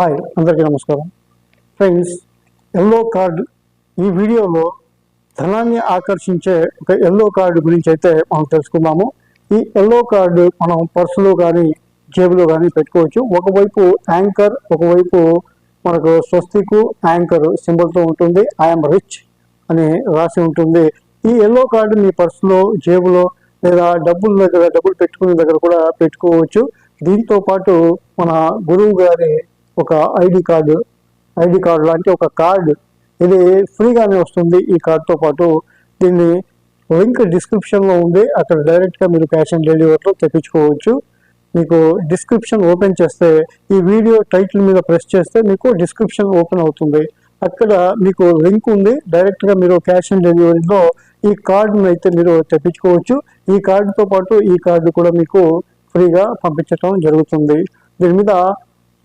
Hi అందరికీ నమస్కారం. Friends yellow card ఈ వీడియోలో ధనాన్ని ఆకర్షించే ఒక ఎల్లో కార్డు గురించి అయితే మనం తెలుసుకుందాము. ఈ ఎల్లో కార్డు మనం పర్సులో కానీ జేబులో కానీ పెట్టుకోవచ్చు. ఒకవైపు యాంకర్ ఒకవైపు మనకు స్వస్తికు యాంకర్ సింబల్తో ఉంటుంది. ఐఎమ్ రిచ్ అని రాసి ఉంటుంది. ఈ ఎల్లో కార్డు మీ పర్సులో జేబులో లేదా డబ్బుల దగ్గర డబ్బులు పెట్టుకునే దగ్గర కూడా పెట్టుకోవచ్చు. దీంతో పాటు మన గురువు గారి ఒక ఐడి కార్డు ఐడి కార్డు లాంటి ఒక కార్డు ఇది ఫ్రీగానే వస్తుంది ఈ కార్డుతో పాటు. దీన్ని లింక్ డిస్క్రిప్షన్లో ఉంది. అక్కడ డైరెక్ట్గా మీరు క్యాష్ ఆన్ డెలివరీలో తెప్పించుకోవచ్చు. మీకు డిస్క్రిప్షన్ ఓపెన్ చేస్తే ఈ వీడియో టైటిల్ మీద ప్రెస్ చేస్తే మీకు డిస్క్రిప్షన్ ఓపెన్ అవుతుంది. అక్కడ మీకు లింక్ ఉంది. డైరెక్ట్గా మీరు క్యాష్ ఆన్ డెలివరీలో ఈ కార్డును అయితే మీరు తెప్పించుకోవచ్చు. ఈ కార్డుతో పాటు ఈ కార్డు కూడా మీకు ఫ్రీగా పంపించడం జరుగుతుంది. దీని మీద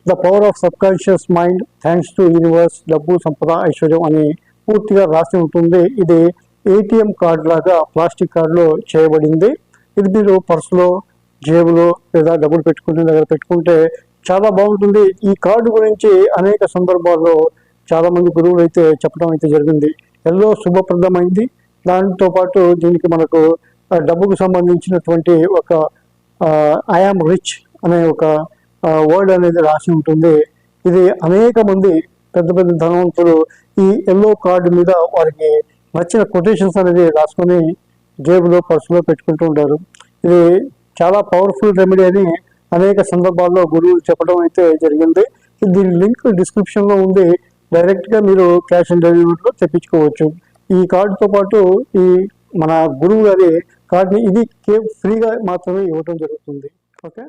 the power of subconscious mind thanks to universe డబ్బు సంపద ఐశ్వర్యం అని పూర్తిగా రాసి ఉంటుంది. ఇది ఏటీఎం కార్డు లాగా ప్లాస్టిక్ కార్డులో చేయబడింది. ఇది మీరు పర్సులో జేబులో లేదా డబ్బులు పెట్టుకునే దగ్గర పెట్టుకుంటే చాలా బాగుంటుంది. ఈ కార్డు గురించి అనేక సందర్భాల్లో చాలా మంది గురువులు అయితే చెప్పడం అయితే జరిగింది. ఎల్లో శుభప్రదమైంది. దాంతో పాటు దీనికి మనకు డబ్బుకు సంబంధించినటువంటి ఒక ఐఆమ్ రిచ్ అనే ఒక వర్డ్ అనేది రాసి ఉంటుంది. ఇది అనేక మంది పెద్ద పెద్ద ధనవంతులు ఈ ఎల్లో కార్డు మీద వారికి నచ్చిన కొటేషన్స్ అనేది రాసుకొని జేబులో పర్సులో పెట్టుకుంటూ ఉంటారు. ఇది చాలా పవర్ఫుల్ రెమెడీ అని అనేక సందర్భాల్లో గురువులు చెప్పడం అయితే జరిగింది. దీని లింక్ డిస్క్రిప్షన్లో ఉంది. డైరెక్ట్గా మీరు క్యాష్ ఆన్ డెలివరీలో తెప్పించుకోవచ్చు. ఈ కార్డుతో పాటు ఈ మన గురువు గారి కార్డుని ఇది కే ఫ్రీగా మాత్రమే ఇవ్వడం జరుగుతుంది. ఓకే